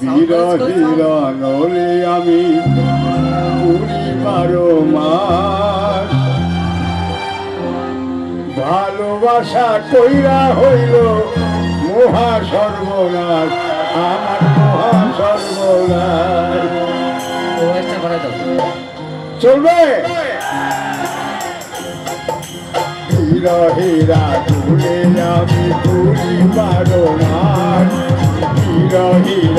বিরহির নলে আমি পুরি বারো মাস ভালোবাসা কইরা হইল মহা সর্বনাশ আমার মহা সর্বনাশ চলবে? হীরা হীরা তুলে আমি তুলি বারো মাস হীরা হীরা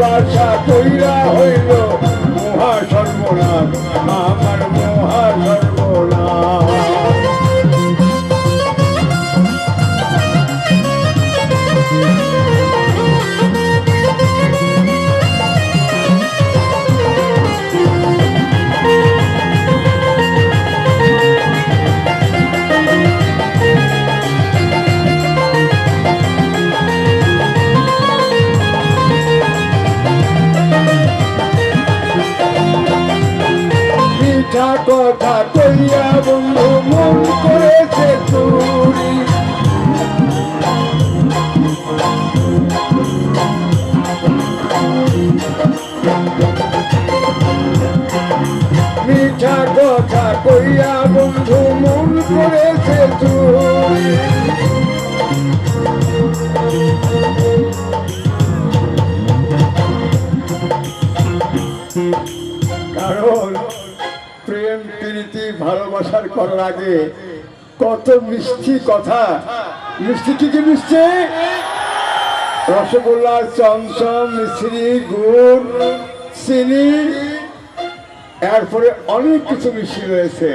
ভালোবাসা তৈরা হইল মহা সর্বনাশ আমার মহা সর্বনাশ মিঠা কইয়া বন্ধু মন করেছে চুরি। মিঠা কথা কইয়া বন্ধু মন করেছে চুরি। প্রেম, প্রীতি, ভালোবাসার করার আগে কত মিষ্টি কথা। মিষ্টি কি কি মিষ্টি? রসগোল্লা, চমচম মিশ্রি গুড়, চিনি। এরপরে অনেক কিছু মিষ্টি রয়েছে।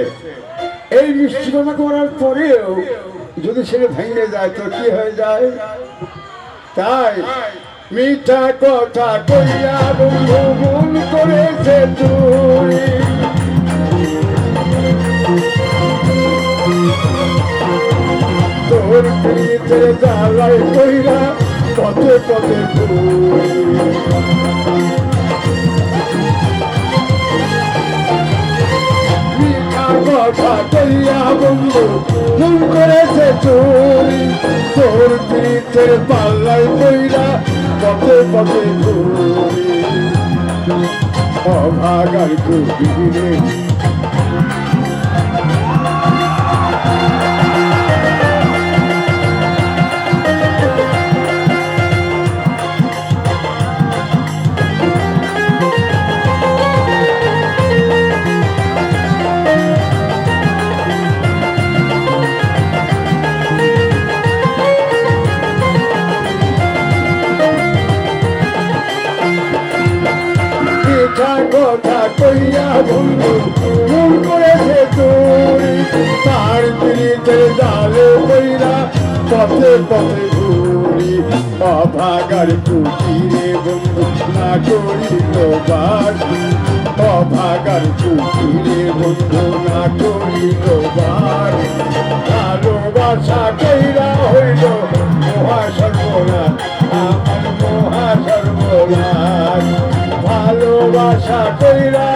এই মিষ্টি কথা করার পরেও যদি সেটা ভেঙে যায়, তো কি হয়ে যায়? তাই মিঠা কথা কইয়া বন্ধু তোর প্রীতে জ্বালাই কইরা পথে পথে কথা কইয়া বন্ধু, মন করেছে চুরি। তোর প্রীতের পাল্লাই কইরা পথে পথে ঘুরি। অভাগার কইয়া বন্ধু, মন করেছে তুই তার পিড়িতে জালে কইরা পথে পথে ঘুরি। অভাগার কুটিরে বন্ধু, না করিল বাস অভাগার কুটিরে বন্ধু, না করিল বাস ভালোবাসা ভালোবাসা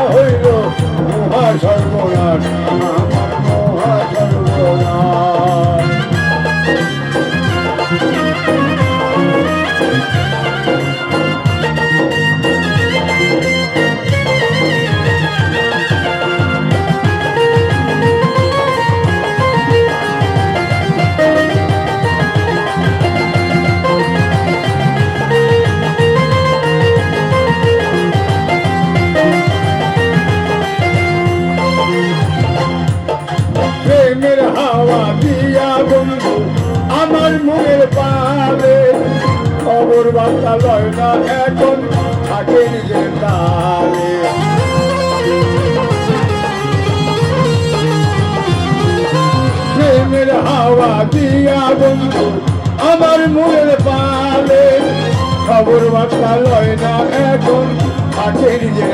বার্তা লয় না এখন থাকে নিজের তালে প্রেমের হাওয়া দিয়া বন্ধু আমার মনের পালে খবর বার্তা লয় না এখন থাকে নিজের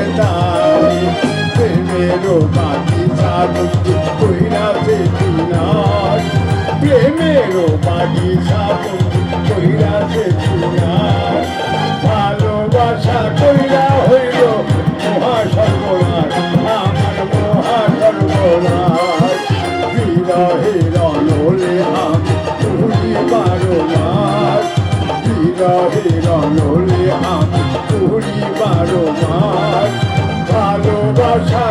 আশা কইরা হইল, মহাসর্বনাশ, আমার মহাসর্বনাশ। হীরা হীরা লোলে আমি তুলি পারো মাস হীরা হীরা লোলে আমি তুলি পারো মাস ভালোবাসা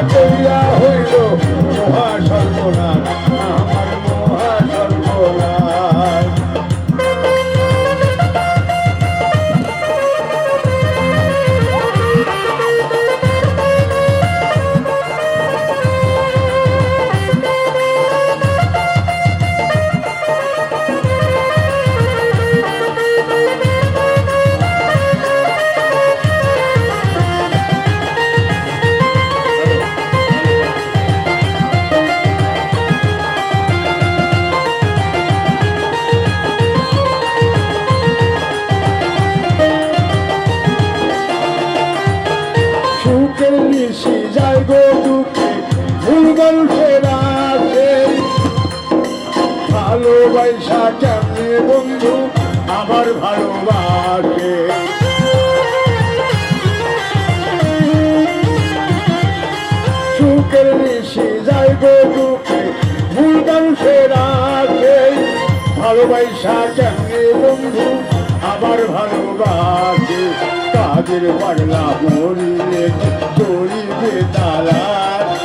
মানুষের আছে। ভালোবাসা কেমনে বন্ধু? আবার ভালোবাসে। সুখের নিশি যায় গো দুঃখে, ভুল মানুষের আছে। ভালোবাসা কেমনে বন্ধু? আবার ভালোবাসে। কাদের পাগলা মরিলে চড়িবে তালার